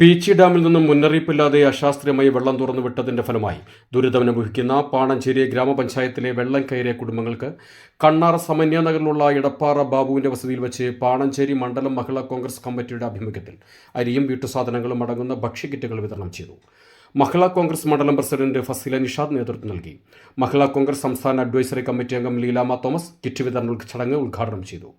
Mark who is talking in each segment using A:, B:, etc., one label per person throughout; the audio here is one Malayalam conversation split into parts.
A: പീച്ചി ഡാമിൽ നിന്നും മുന്നറിയിപ്പില്ലാതെ അശാസ്ത്രീയമായി വെള്ളം തുറന്നു വിട്ടതിന്റെ ഫലമായി ദുരിതമനുഭവിക്കുന്ന പാണഞ്ചേരി ഗ്രാമപഞ്ചായത്തിലെ വെള്ളം കയറിയ കുടുംബങ്ങൾക്ക് കണ്ണാറ സമന്യ നഗറിലുള്ള ഇടപ്പാറ ബാബുവിന്റെ വസതിയിൽ വെച്ച് പാണഞ്ചേരി മണ്ഡലം മഹിളാ കോൺഗ്രസ് കമ്മിറ്റിയുടെ ആഭിമുഖ്യത്തിൽ അരിയും വീട്ടുസാധനങ്ങളും അടങ്ങുന്ന ഭക്ഷ്യക്കിറ്റുകൾ വിതരണം ചെയ്തു. മഹിളാ കോൺഗ്രസ് മണ്ഡലം പ്രസിഡന്റ് ഫസീല നിഷാദ് നേതൃത്വം നൽകി. മഹിളാ കോൺഗ്രസ് സംസ്ഥാന അഡ്വൈസറി കമ്മിറ്റി അംഗം ലീലാമ തോമസ് കിറ്റ് വിതരണ ചടങ്ങ് ഉദ്ഘാടനം ചെയ്തു.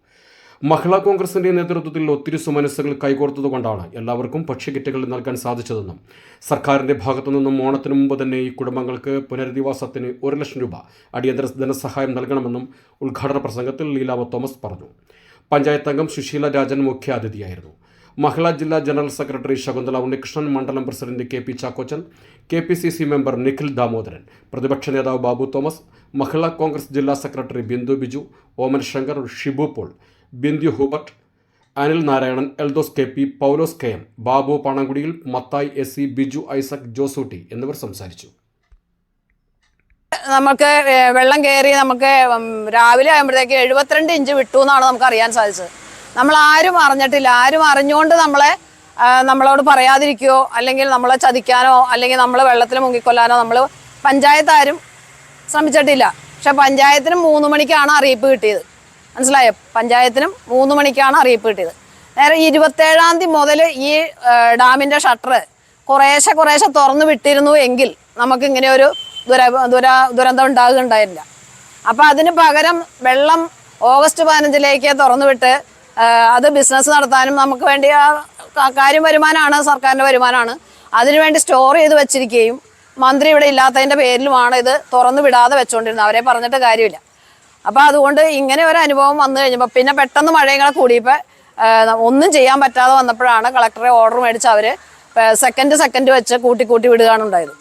A: മഹിളാ കോൺഗ്രസിന്റെ നേതൃത്വത്തിൽ ഒത്തിരി സുമനസ്സുകൾ കൈകോർത്തതുകൊണ്ടാണ് എല്ലാവർക്കും ഭക്ഷ്യകിറ്റുകൾ നൽകാൻ സാധിച്ചതെന്നും സർക്കാരിന്റെ ഭാഗത്തു നിന്നും ഓണത്തിനു മുമ്പ് തന്നെ ഈ കുടുംബങ്ങൾക്ക് പുനരധിവാസത്തിന് ഒരു ലക്ഷം രൂപ അടിയന്തര ധനസഹായം നൽകണമെന്നും ഉദ്ഘാടന പ്രസംഗത്തിൽ ലീലാവ തോമസ് പറഞ്ഞു. പഞ്ചായത്ത് അംഗം സുശീല രാജൻ മുഖ്യാതിഥിയായിരുന്നു. മഹിളാ ജില്ലാ ജനറൽ സെക്രട്ടറി ശകുന്തള ഉണ്ണികൃഷ്ണൻ മണ്ഡലം president K P Chackochan K P C C member Nikhil Damodaran പ്രതിപക്ഷ നേതാവ് ബാബു തോമസ് മഹിളാ കോൺഗ്രസ് ജില്ലാ secretary Bindu Biju Oommen Shankar Shibu Paul Bindu Hubert Anil Narayanan Eldhose K P Paulose K M Babu പാണങ്കുടിയിൽ Mathai S C Biju Isaac Josootty എന്നിവർ സംസാരിച്ചു.
B: നമുക്ക് വെള്ളം കയറി നമുക്ക് രാവിലെ ആകുമ്പോഴത്തേക്ക് എഴുപത്തിരണ്ട് ഇഞ്ച് വിട്ടു എന്നാണ് നമുക്ക് അറിയാൻ സാധിച്ചത്. നമ്മൾ ആരും അറിഞ്ഞിട്ടില്ല. ആരും അറിഞ്ഞുകൊണ്ട് നമ്മളെ നമ്മളോട് പറയാതിരിക്കുകയോ അല്ലെങ്കിൽ നമ്മളെ ചതിക്കാനോ അല്ലെങ്കിൽ നമ്മൾ വെള്ളത്തിൽ മുങ്ങിക്കൊല്ലാനോ നമ്മൾ പഞ്ചായത്ത് ആരും ശ്രമിച്ചിട്ടില്ല. പക്ഷെ പഞ്ചായത്തിന് മൂന്ന് മണിക്കാണ് അറിയിപ്പ് കിട്ടിയത്. മനസ്സിലായോ? പഞ്ചായത്തിനും മൂന്ന് മണിക്കാണ് അറിയിപ്പ് കിട്ടിയത്. നേരെ ഇരുപത്തേഴാം തീയതി മുതൽ ഈ ഡാമിന്റെ ഷട്ടർ കുറേശ്ശെ കുറേശ്ശെ തുറന്നു വിട്ടിരുന്നു എങ്കിൽ നമുക്ക് ഇങ്ങനെ ഒരു ദുര ദുര ദുരന്തം ഉണ്ടാകുകയുണ്ടായില്ല. അപ്പം അതിന് പകരം വെള്ളം ഓഗസ്റ്റ് പതിനഞ്ചിലേക്ക് തുറന്നു വിട്ട് അത് ബിസിനസ് നടത്താനും നമുക്ക് വേണ്ടി കാര്യം വരുമാനമാണ് സർക്കാരിന്റെ വരുമാനമാണ് അതിനുവേണ്ടി സ്റ്റോർ ചെയ്ത് വെച്ചിരിക്കുകയും മന്ത്രി ഇവിടെ ഇല്ലാത്തതിന്റെ പേരിലുമാണ് ഇത് തുറന്നു വിടാതെ വെച്ചുകൊണ്ടിരുന്നത് അവരെ പറഞ്ഞിട്ട് കാര്യമില്ല. അപ്പോൾ അതുകൊണ്ട് ഇങ്ങനെ ഒരു അനുഭവം വന്നു കഴിഞ്ഞപ്പോൾ പിന്നെ പെട്ടെന്ന് മഴയും കൂടെ കൂടിയപ്പോൾ ഒന്നും ചെയ്യാൻ പറ്റാതെ വന്നപ്പോഴാണ് കളക്ടറെ ഓർഡർ മേടിച്ച് അവർ സെക്കൻഡ് സെക്കൻഡ് വെച്ച് കൂട്ടി കൂട്ടി വിടുകയാണ് ഉണ്ടായത്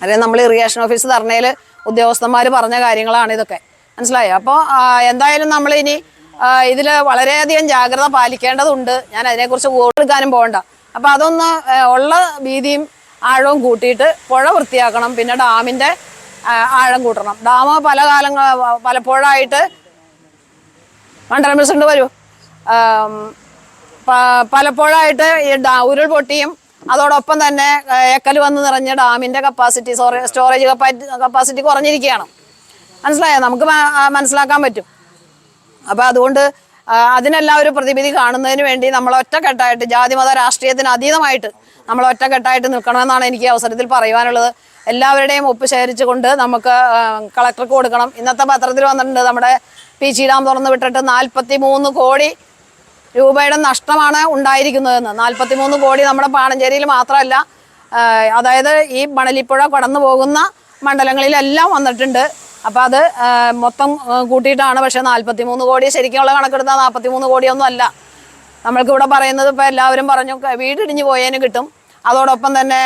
B: അല്ലെങ്കിൽ നമ്മൾ ഇറിഗേഷൻ ഓഫീസ് ധർണയിൽ ഉദ്യോഗസ്ഥന്മാർ പറഞ്ഞ കാര്യങ്ങളാണ് ഇതൊക്കെ. മനസ്സിലായോ? അപ്പോൾ എന്തായാലും നമ്മൾ ഇനി ഇതിൽ വളരെയധികം ജാഗ്രത പാലിക്കേണ്ടതുണ്ട്. ഞാൻ അതിനെക്കുറിച്ച് എടുക്കാനും പോകണ്ട. അപ്പോൾ അതൊന്ന് ഉള്ള വീതിയും ആഴവും കൂട്ടിയിട്ട് പുഴ വൃത്തിയാക്കണം. പിന്നെ ഡാമിന്റെ ആഴം കൂട്ടണം. ഡാം പല കാലങ്ങൾ പലപ്പോഴായിട്ട് മണ്ഡലം പ്രസിഡന്റ് വരൂ. പലപ്പോഴായിട്ട് ഈ ഡാ ഉരുൾപൊട്ടിയും അതോടൊപ്പം തന്നെ ഏക്കൽ വന്ന് നിറഞ്ഞ ഡാമിന്റെ കപ്പാസിറ്റി സ്റ്റോറേജ് കപ്പാസിറ്റി കുറഞ്ഞിരിക്കുകയാണ്. മനസ്സിലായോ? നമുക്ക് മനസ്സിലാക്കാൻ പറ്റും. അപ്പോൾ അതുകൊണ്ട് അതിനെല്ലാം ഒരു പ്രതിവിധി കാണുന്നതിന് വേണ്ടി നമ്മൾ ഒറ്റക്കെട്ടായിട്ട് ജാതിമത രാഷ്ട്രീയത്തിന് അതീതമായിട്ട് നമ്മൾ ഒറ്റക്കെട്ടായിട്ട് നിൽക്കണമെന്നാണ് എനിക്ക് അവസരത്തിൽ പറയുവാനുള്ളത്. എല്ലാവരുടെയും ഒപ്പ് ശേഖരിച്ചുകൊണ്ട് നമുക്ക് കളക്ടർക്ക് കൊടുക്കണം. ഇന്നത്തെ പത്രത്തിൽ വന്നിട്ടുണ്ട് നമ്മുടെ പി. ചി ഡാം തുറന്നു വിട്ടിട്ട് നാൽപ്പത്തി മൂന്ന് കോടി രൂപയുടെ നഷ്ടമാണ് ഉണ്ടായിരിക്കുന്നതെന്ന്. നാൽപ്പത്തി മൂന്ന് കോടി നമ്മുടെ പാണഞ്ചേരിയിൽ മാത്രമല്ല അതായത് ഈ മണലിപ്പുഴ കടന്നു പോകുന്ന മണ്ഡലങ്ങളിലെല്ലാം വന്നിട്ടുണ്ട്. അപ്പം അത് മൊത്തം കൂട്ടിയിട്ടാണ്. പക്ഷേ നാൽപ്പത്തി മൂന്ന് കോടി ശരിക്കുള്ള കണക്കെടുത്താൽ നാൽപ്പത്തി മൂന്ന് കോടിയൊന്നും അല്ല നമ്മൾക്ക് ഇവിടെ പറയുന്നത് ഇപ്പോൾ എല്ലാവരും പറഞ്ഞു വീടിടിഞ്ഞ് പോയേനും കിട്ടും. അതോടൊപ്പം തന്നെ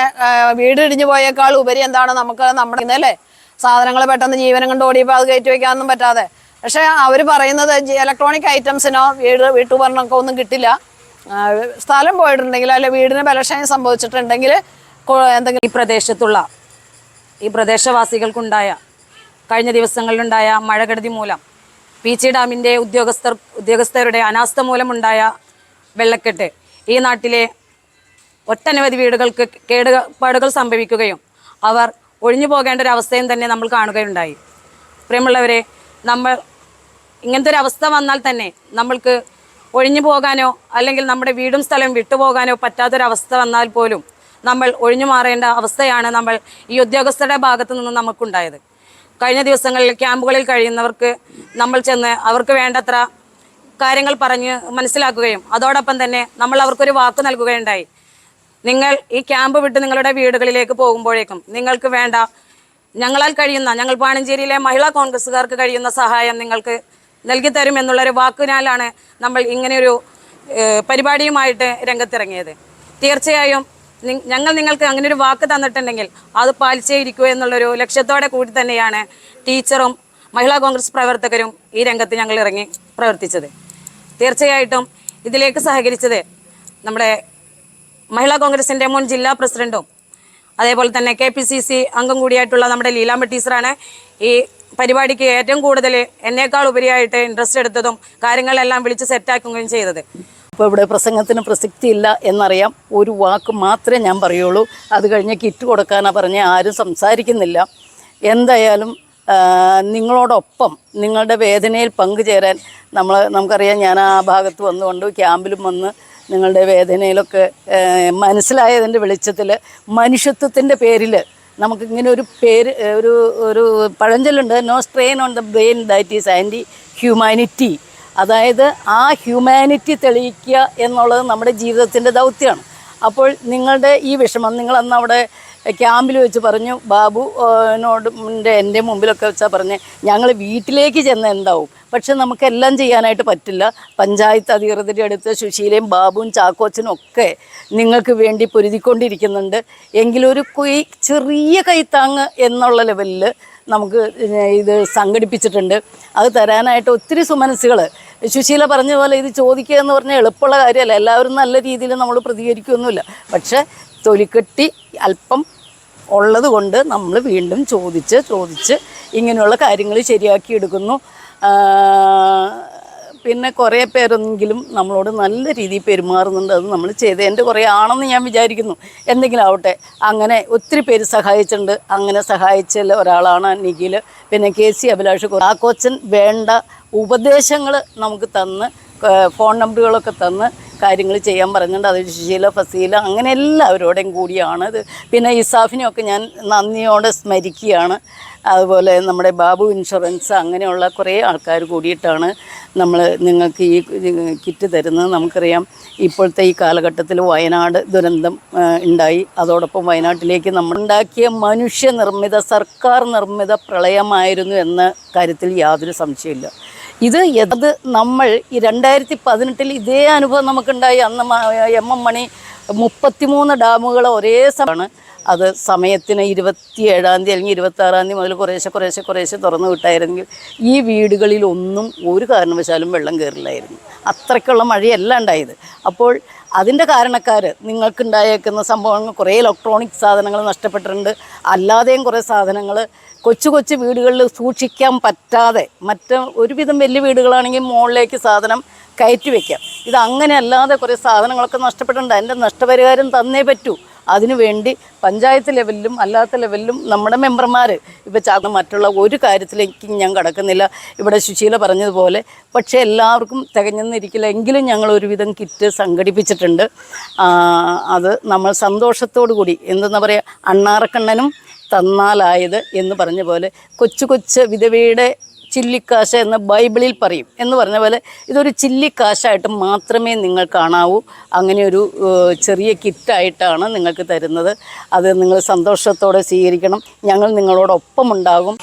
B: വീടിടിഞ്ഞു പോയേക്കാൾ ഉപരി എന്താണ് നമുക്ക് നമ്മുടെ ഇന്നല്ലേ സാധനങ്ങൾ പെട്ടെന്ന് ജീവനം കൊണ്ട് ഓടിയപ്പോൾ അത് കയറ്റി വയ്ക്കാനൊന്നും പറ്റാതെ. പക്ഷേ അവർ പറയുന്നത് ഇലക്ട്രോണിക് ഐറ്റംസിനോ വീട് വീട്ടുപകരണമൊക്കെ ഒന്നും കിട്ടില്ല. സ്ഥലം പോയിട്ടുണ്ടെങ്കിൽ അല്ലെ വീടിന് ബലക്ഷയം സംഭവിച്ചിട്ടുണ്ടെങ്കിൽ എന്തെങ്കിലും
C: ഈ പ്രദേശത്തുള്ള ഈ പ്രദേശവാസികൾക്കുണ്ടായ കഴിഞ്ഞ ദിവസങ്ങളിലുണ്ടായ മഴകെടുതി മൂലം പി ചി ഡാമിന്റെ ഉദ്യോഗസ്ഥർ ഉദ്യോഗസ്ഥരുടെ അനാസ്ഥ മൂലമുണ്ടായ വെള്ളക്കെട്ട് ഈ നാട്ടിലെ ഒട്ടനവധി വീടുകൾക്ക് കേടുപാടുകൾ സംഭവിക്കുകയും അവർ ഒഴിഞ്ഞു പോകേണ്ട ഒരു അവസ്ഥയും തന്നെ നമ്മൾ കാണുകയുണ്ടായി. പ്രിയമുള്ളവരെ നമ്മൾ ഇങ്ങനത്തെ ഒരു അവസ്ഥ വന്നാൽ തന്നെ നമ്മൾക്ക് ഒഴിഞ്ഞു പോകാനോ അല്ലെങ്കിൽ നമ്മുടെ വീടും സ്ഥലം വിട്ടുപോകാനോ പറ്റാത്തൊരവസ്ഥ വന്നാൽ പോലും നമ്മൾ ഒഴിഞ്ഞു മാറേണ്ട അവസ്ഥയാണ് നമ്മൾ ഈ ഉദ്യോഗസ്ഥരുടെ ഭാഗത്തു നിന്ന് നമുക്കുണ്ടായത്. കഴിഞ്ഞ ദിവസങ്ങളിൽ ക്യാമ്പുകളിൽ കഴിയുന്നവർക്ക് നമ്മൾ ചെന്ന് അവർക്ക് വേണ്ടത്ര കാര്യങ്ങൾ പറഞ്ഞ് മനസ്സിലാക്കുകയും അതോടൊപ്പം തന്നെ നമ്മൾ അവർക്കൊരു വാക്ക് നൽകുകയുണ്ടായി. നിങ്ങൾ ഈ ക്യാമ്പ് വിട്ട് നിങ്ങളുടെ വീടുകളിലേക്ക് പോകുമ്പോഴേക്കും നിങ്ങൾക്ക് വേണ്ട ഞങ്ങളാൽ കഴിയുന്ന ഞങ്ങൾ പാണഞ്ചേരിയിലെ മഹിളാ കോൺഗ്രസ്സുകാർക്ക് കഴിയുന്ന സഹായം നിങ്ങൾക്ക് നൽകി തരും എന്നുള്ളൊരു വാക്കിനാലാണ് നമ്മൾ ഇങ്ങനെയൊരു പരിപാടിയുമായിട്ട് രംഗത്തിറങ്ങിയത്. തീർച്ചയായും ഞങ്ങൾ നിങ്ങൾക്ക് അങ്ങനെ ഒരു വാക്ക് തന്നിട്ടുണ്ടെങ്കിൽ അത് പാലിച്ചേ ഇരിക്കൂ എന്നുള്ളൊരു ലക്ഷ്യത്തോടെ കൂടി തന്നെയാണ് ടീച്ചറും മഹിളാ കോൺഗ്രസ് പ്രവർത്തകരും ഈ രംഗത്ത് ഞങ്ങൾ ഇറങ്ങി പ്രവർത്തിച്ചത്. തീർച്ചയായിട്ടും ഇതിലേക്ക് സഹകരിച്ചത് നമ്മുടെ മഹിളാ കോൺഗ്രസിന്റെ മുൻ ജില്ലാ പ്രസിഡന്റും അതേപോലെ തന്നെ കെ പി സി സി അംഗം കൂടിയായിട്ടുള്ള നമ്മുടെ ലീലാമ്പ ടീച്ചറാണ് ഈ പരിപാടിക്ക് ഏറ്റവും കൂടുതൽ എന്നേക്കാൾ ഉപരിയായിട്ട് ഇൻട്രസ്റ്റ് എടുത്തതും കാര്യങ്ങളെല്ലാം വിളിച്ച് സെറ്റാക്കുകയും ചെയ്തത്.
D: അപ്പോൾ ഇവിടെ പ്രസംഗത്തിന് പ്രസക്തിയില്ല എന്നറിയാം. ഒരു വാക്ക് മാത്രമേ ഞാൻ പറയുള്ളൂ. അത് കഴിഞ്ഞ് കിറ്റ് കൊടുക്കാനാണ് പറഞ്ഞ് ആരും സംസാരിക്കുന്നില്ല. എന്തായാലും നിങ്ങളോടൊപ്പം നിങ്ങളുടെ വേദനയിൽ പങ്കുചേരാൻ നമ്മൾ നമുക്കറിയാം ഞാൻ ആ ഭാഗത്ത് വന്നുകൊണ്ട് ക്യാമ്പിലും വന്ന് നിങ്ങളുടെ വേദനയിലൊക്കെ മനസ്സിലായതിന്റെ വെളിച്ചത്തിൽ മനുഷ്യത്വത്തിന്റെ പേരിൽ നമുക്കിങ്ങനെ ഒരു പേര് ഒരു ഒരു പഴഞ്ചൊല്ലുണ്ട് no strain on the brain that is anti humanity അതായത് ആ ഹ്യൂമാനിറ്റി തെളിയിക്കുക എന്നുള്ളത് നമ്മുടെ ജീവിതത്തിന്റെ ദൗത്യമാണ്. അപ്പോൾ നിങ്ങളുടെ ഈ വിഷമം നിങ്ങൾ അന്ന് അവിടെ ക്യാമ്പിൽ വെച്ച് പറഞ്ഞു ബാബുനോട് എന്റെ മുമ്പിലൊക്കെ വെച്ചാൽ പറഞ്ഞ് ഞങ്ങൾ വീട്ടിലേക്ക് ചെന്ന് എന്താവും? പക്ഷെ നമുക്കെല്ലാം ചെയ്യാനായിട്ട് പറ്റില്ല. പഞ്ചായത്ത് അധികൃതരുടെ അടുത്ത് സുശീലയും ബാബുവും ചാക്കോച്ചനും ഒക്കെ നിങ്ങൾക്ക് വേണ്ടി പൊരുതിക്കൊണ്ടിരിക്കുന്നുണ്ട്. എങ്കിലൊരു ഒരു ചെറിയ കൈത്താങ്ങ് എന്നുള്ള ലെവലിൽ നമുക്ക് ഇത് സംഘടിപ്പിച്ചിട്ടുണ്ട്. അത് തരാനായിട്ട് ഒത്തിരി സുമനസ്സുകൾ സുശീല പറഞ്ഞ പോലെ ഇത് ചോദിക്കുക എന്ന് പറഞ്ഞാൽ എളുപ്പമുള്ള കാര്യമല്ല. എല്ലാവരും നല്ല രീതിയിൽ നമ്മൾ പ്രതികരിക്കുകയൊന്നുമില്ല പക്ഷേ തൊലിക്കെട്ടി അല്പം ഉള്ളത് കൊണ്ട് നമ്മൾ വീണ്ടും ചോദിച്ച് ചോദിച്ച് ഇങ്ങനെയുള്ള കാര്യങ്ങൾ ശരിയാക്കി എടുക്കുന്നു. പിന്നെ കുറേ പേരെങ്കിലും നമ്മളോട് നല്ല രീതിയിൽ പെരുമാറുന്നുണ്ട്. അത് നമ്മൾ ചെയ്ത്. എന്റെ കുറേ ആണെന്ന് ഞാൻ വിചാരിക്കുന്നു. എന്തെങ്കിലും ആവട്ടെ. അങ്ങനെ ഒത്തിരി പേര് സഹായിച്ചിട്ടുണ്ട്. അങ്ങനെ സഹായിച്ച ഒരാളാണ് നിഖിൽ. പിന്നെ കെ സി അഭിലാഷ് ആ കൊച്ചൻ വേണ്ട ഉപദേശങ്ങൾ നമുക്ക് തന്ന് ഫോൺ നമ്പറുകളൊക്കെ തന്ന് കാര്യങ്ങൾ ചെയ്യാൻ പറഞ്ഞിട്ടുണ്ട്. അത് സുശീല ഫസീല അങ്ങനെ എല്ലാവരോടെയും കൂടിയാണ് ഇത്. പിന്നെ ഇസാഫിനെയൊക്കെ ഞാൻ നന്ദിയോടെ സ്മരിക്കുകയാണ്. അതുപോലെ നമ്മുടെ ബാബു ഇൻഷുറൻസ് അങ്ങനെയുള്ള കുറേ ആൾക്കാർ കൂടിയിട്ടാണ് നമ്മൾ നിങ്ങൾക്ക് ഈ കിറ്റ് തരുന്നത്. നമുക്കറിയാം ഇപ്പോഴത്തെ ഈ കാലഘട്ടത്തിൽ വയനാട് ദുരന്തം ഉണ്ടായി. അതോടൊപ്പം വയനാട്ടിലേക്ക് നമ്മൾ ഉണ്ടാക്കിയ മനുഷ്യനിർമ്മിത സർക്കാർ നിർമ്മിത പ്രളയമായിരുന്നു എന്ന കാര്യത്തിൽ യാതൊരു സംശയമില്ല ഇത് അത് നമ്മൾ ഈ രണ്ടായിരത്തി പതിനെട്ടിൽ ഇതേ അനുഭവം നമുക്കുണ്ടായി. അന്ന് എം എം മണി മുപ്പത്തിമൂന്ന് ഡാമുകൾ ഒരേ സമയമാണ് അത് സമയത്തിന് ഇരുപത്തി ഏഴാം തീയതി അല്ലെങ്കിൽ ഇരുപത്തി ആറാം തീയതി മുതൽ കുറേശ്ശെ കുറേശ്ശെ കുറേശ്ശെ തുറന്നു വിട്ടായിരുന്നെങ്കിൽ ഈ വീടുകളിലൊന്നും ഒരു കാരണവശാലും വെള്ളം കയറില്ലായിരുന്നു. അത്രയ്ക്കുള്ള മഴയല്ല ഉണ്ടായത്. അപ്പോൾ അതിന്റെ കാരണക്കാർ നിങ്ങൾക്കുണ്ടായേക്കുന്ന സംഭവങ്ങൾ കുറേ ഇലക്ട്രോണിക് സാധനങ്ങൾ നഷ്ടപ്പെട്ടിട്ടുണ്ട്. അല്ലാതെയും കുറേ സാധനങ്ങൾ കൊച്ചു കൊച്ചു വീടുകളിൽ സൂക്ഷിക്കാൻ പറ്റാതെ മറ്റ് ഒരുവിധം വലിയ വീടുകളാണെങ്കിൽ മുകളിലേക്ക് സാധനം കയറ്റി വയ്ക്കാം. ഇത് അങ്ങനെ അല്ലാതെ കുറേ സാധനങ്ങളൊക്കെ നഷ്ടപ്പെട്ടിട്ടുണ്ട്. അതിന്റെ നഷ്ടപരിഹാരം തന്നേ പറ്റൂ. അതിനുവേണ്ടി പഞ്ചായത്ത് ലെവലിലും അല്ലാത്ത ലെവലിലും നമ്മുടെ മെമ്പർമാർ ഇപ്പോൾ ചാ മറ്റുള്ള ഒരു കാര്യത്തിലേക്കും ഞാൻ കടക്കുന്നില്ല. ഇവിടെ സുശീല പറഞ്ഞതുപോലെ പക്ഷേ എല്ലാവർക്കും തികഞ്ഞെന്നിരിക്കില്ല. എങ്കിലും ഞങ്ങൾ ഒരുവിധം കിറ്റ് സംഘടിപ്പിച്ചിട്ടുണ്ട്. അത് നമ്മൾ സന്തോഷത്തോടു കൂടി എന്തെന്നാ പറയുക അണ്ണാറക്കണ്ണനും തന്നാലായത് എന്ന് പറഞ്ഞ പോലെ കൊച്ചു കൊച്ചു വിധവയുടെ ചില്ലിക്കാശ എന്ന് ബൈബിളിൽ പറയും. എന്ന് പറഞ്ഞ പോലെ ഇതൊരു ചില്ലിക്കാശായിട്ട് മാത്രമേ നിങ്ങൾ കാണാവൂ. അങ്ങനെ ഒരു ചെറിയ കിറ്റായിട്ടാണ് നിങ്ങൾക്ക് തരുന്നത്. അത് നിങ്ങൾ സന്തോഷത്തോടെ സ്വീകരിക്കണം. ഞങ്ങൾ നിങ്ങളോടൊപ്പം ഉണ്ടാകും.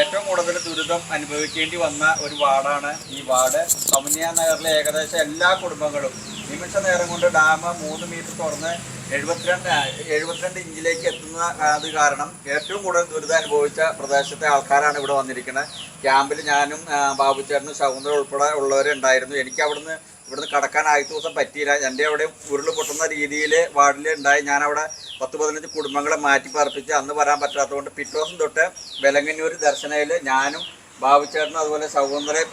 E: ഏറ്റവും കൂടുതൽ ദുരിതം അനുഭവിക്കേണ്ടി വന്ന ഒരു വാർഡാണ് ഈ വാർഡ്. കമുനിയ നഗറിലെ ഏകദേശം എല്ലാ കുടുംബങ്ങളും നിമിഷ നേരം കൊണ്ട് ഡാം മൂന്ന് മീറ്റർ തുറന്ന് എഴുപത്തിരണ്ട് എഴുപത്തിരണ്ട് ഇഞ്ചിലേക്ക് എത്തുന്ന അത് കാരണം ഏറ്റവും കൂടുതൽ ദുരിതം അനുഭവിച്ച പ്രദേശത്തെ ആൾക്കാരാണ് ഇവിടെ വന്നിരിക്കുന്നത്. ക്യാമ്പിൽ ഞാനും ബാബുച്ചേട്ടനും സൗന്ദര്യം ഉൾപ്പെടെ ഉള്ളവരുണ്ടായിരുന്നു എനിക്ക് അവിടുന്ന് ഇവിടുന്ന് കടക്കാൻ ആദ്യത്തെ ദിവസം പറ്റിയില്ല. എന്റെ അവിടെ ഉരുൾ പൊട്ടുന്ന രീതിയിൽ വാർഡിൽ ഉണ്ടായി. ഞാനവിടെ പത്ത് പതിനഞ്ച് കുടുംബങ്ങളെ മാറ്റി പാർപ്പിച്ച് അന്ന് വരാൻ പറ്റാത്തതുകൊണ്ട് പിറ്റേ ദിവസം തൊട്ട് വെലങ്ങന്നൂർ ദർശനയിൽ ഞാനും ബാബുച്ചേട്ടനും അതുപോലെ സൗന്ദര്യ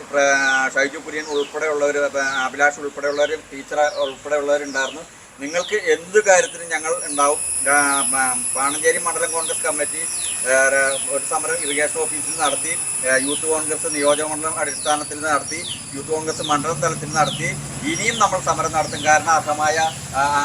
E: ഷൈജു കുര്യൻ ഉൾപ്പെടെയുള്ളവർ അഭിലാഷ് ഉൾപ്പെടെയുള്ളവർ ടീച്ചർ ഉൾപ്പെടെയുള്ളവരുണ്ടായിരുന്നു. നിങ്ങൾക്ക് എന്ത് കാര്യത്തിനും ഞങ്ങൾ ഉണ്ടാവും. പാണഞ്ചേരി മണ്ഡലം കോൺഗ്രസ് കമ്മിറ്റി ഒരു സമരം ഇറിഗേഷൻ ഓഫീസിൽ നടത്തി യൂത്ത് കോൺഗ്രസ് നിയോജക മണ്ഡലം അടിസ്ഥാനത്തിൽ നടത്തി യൂത്ത് കോൺഗ്രസ് മണ്ഡലം തലത്തിൽ നടത്തി. ഇനിയും നമ്മൾ സമരം നടത്തും. കാരണം അർഹമായ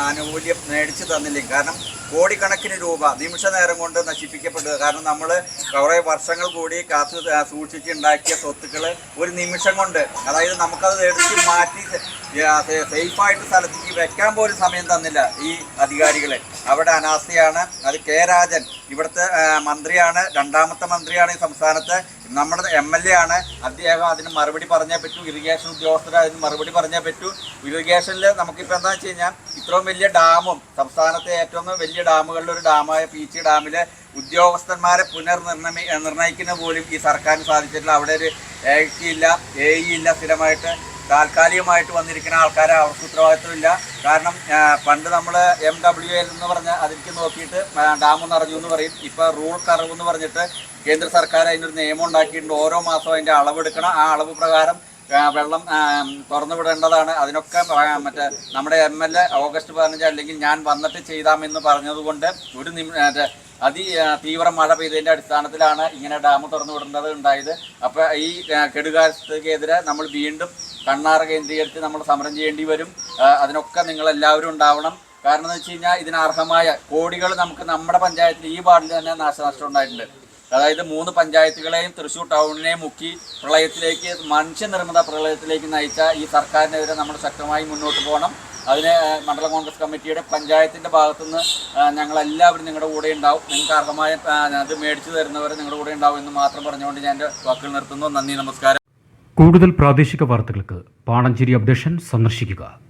E: ആനുകൂല്യം മേടിച്ചു തന്നില്ലെങ്കിൽ കാരണം കോടിക്കണക്കിന് രൂപ നിമിഷ നേരം കൊണ്ട് നശിപ്പിക്കപ്പെട്ടത് കാരണം നമ്മൾ കുറേ വർഷങ്ങൾ കൂടി കാത്തു സൂക്ഷിച്ചുണ്ടാക്കിയ സ്വത്തുക്കൾ ഒരു നിമിഷം കൊണ്ട് അതായത് നമുക്കത് എടുത്ത് മാറ്റി സേഫായിട്ട് സ്ഥലത്തേക്ക് വെക്കാൻ പോലും സമയം തന്നില്ല ഈ അധികാരികളെ. അവിടെ അനാസ്ഥയാണ്. അത് കെ രാജൻ ഇവിടുത്തെ മന്ത്രിയാണ് രണ്ടാമത്തെ മന്ത്രിയാണ് ഈ സംസ്ഥാനത്ത്. നമ്മുടെ എം എൽ എ ആണ്. അദ്ദേഹം അതിന് മറുപടി പറഞ്ഞേ പറ്റൂ. ഇറിഗേഷൻ ഉദ്യോഗസ്ഥർ അതിന് മറുപടി പറഞ്ഞേ പറ്റൂ. ഇറിഗേഷനിൽ നമുക്കിപ്പോൾ എന്താ വെച്ച് കഴിഞ്ഞാൽ ഇത്രയും വലിയ ഡാമും സംസ്ഥാനത്തെ ഏറ്റവും വലിയ ഡാമുകളിൽ ഒരു ഡാമായ പീച്ചി ഡാമിലെ ഉദ്യോഗസ്ഥന്മാരെ പുനർനിർണമി നിർണയിക്കുന്ന പോലും ഈ സർക്കാരിന് സാധിച്ചിട്ടില്ല. അവിടെ ഒരു എ ഇല്ല എ ഇല്ല സ്ഥിരമായിട്ട്. താൽക്കാലികമായിട്ട് വന്നിരിക്കുന്ന ആൾക്കാരെ അവർക്ക് ഉത്തരവാദിത്വമില്ല. കാരണം പണ്ട് നമ്മൾ എം ഡബ്ല്യു എൽ എന്ന് പറഞ്ഞ അതിലേക്ക് നോക്കിയിട്ട് ഡാം നിറഞ്ഞു എന്ന് പറയും. ഇപ്പോൾ റൂൾ കറവ് എന്ന് പറഞ്ഞിട്ട് കേന്ദ്ര സർക്കാർ അതിനൊരു നിയമം ഉണ്ടാക്കിയിട്ടുണ്ട്. ഓരോ മാസവും അതിന്റെ അളവെടുക്കണം. ആ അളവ് പ്രകാരം വെള്ളം തുറന്നു വിടേണ്ടതാണ് അതിനൊക്കെ മറ്റേ നമ്മുടെ എം എൽ എ ഓഗസ്റ്റ് പതിനഞ്ച് അല്ലെങ്കിൽ ഞാൻ വന്നിട്ട് ചെയ്താമെന്ന് പറഞ്ഞതുകൊണ്ട് ഒരു നിമി മറ്റേ അതി തീവ്ര മഴ പെയ്തതിന്റെ അടിസ്ഥാനത്തിലാണ് ഇങ്ങനെ ഡാം തുറന്നു വിടേണ്ടത് ഉണ്ടായത്. അപ്പോൾ ഈ കെടുകാലത്തേക്കെതിരെ നമ്മൾ വീണ്ടും കണ്ണാറ് കേന്ദ്രീകരിച്ച് നമ്മൾ സമരം ചെയ്യേണ്ടി വരും. അതിനൊക്കെ നിങ്ങളെല്ലാവരും ഉണ്ടാവണം. കാരണം എന്ന് വെച്ച് കഴിഞ്ഞാൽ ഇതിനർഹമായ കോടികൾ നമുക്ക് നമ്മുടെ പഞ്ചായത്തിൽ ഈ വാർഡിൽ തന്നെ നാശനഷ്ടം ഉണ്ടായിട്ടുണ്ട്. അതായത് മൂന്ന് പഞ്ചായത്തുകളെയും തൃശ്ശൂർ ടൗണിനെയും മുക്കി പ്രളയത്തിലേക്ക് മനുഷ്യനിർമ്മിത പ്രളയത്തിലേക്ക് നയിച്ച ഈ സർക്കാരിനെതിരെ നമ്മൾ ശക്തമായി മുന്നോട്ട് പോകണം. അതിന് മണ്ഡല കോൺഗ്രസ് കമ്മിറ്റിയുടെ പഞ്ചായത്തിന്റെ ഭാഗത്തുനിന്ന് ഞങ്ങളെല്ലാവരും നിങ്ങളുടെ കൂടെ ഉണ്ടാവും. നിങ്ങൾക്ക് അർഹമായ അത് മേടിച്ചു തരുന്നവരെ നിങ്ങളുടെ കൂടെ ഉണ്ടാവും എന്ന് മാത്രം പറഞ്ഞുകൊണ്ട് ഞാൻ എന്റെ വാക്കുകൾ നിർത്തുന്നു. നന്ദി നമസ്കാരം.
A: കൂടുതൽ പ്രാദേശിക വാർത്തകൾക്ക് പാണഞ്ചേരി അപ്ഡേഷൻ സന്ദർശിക്കുക.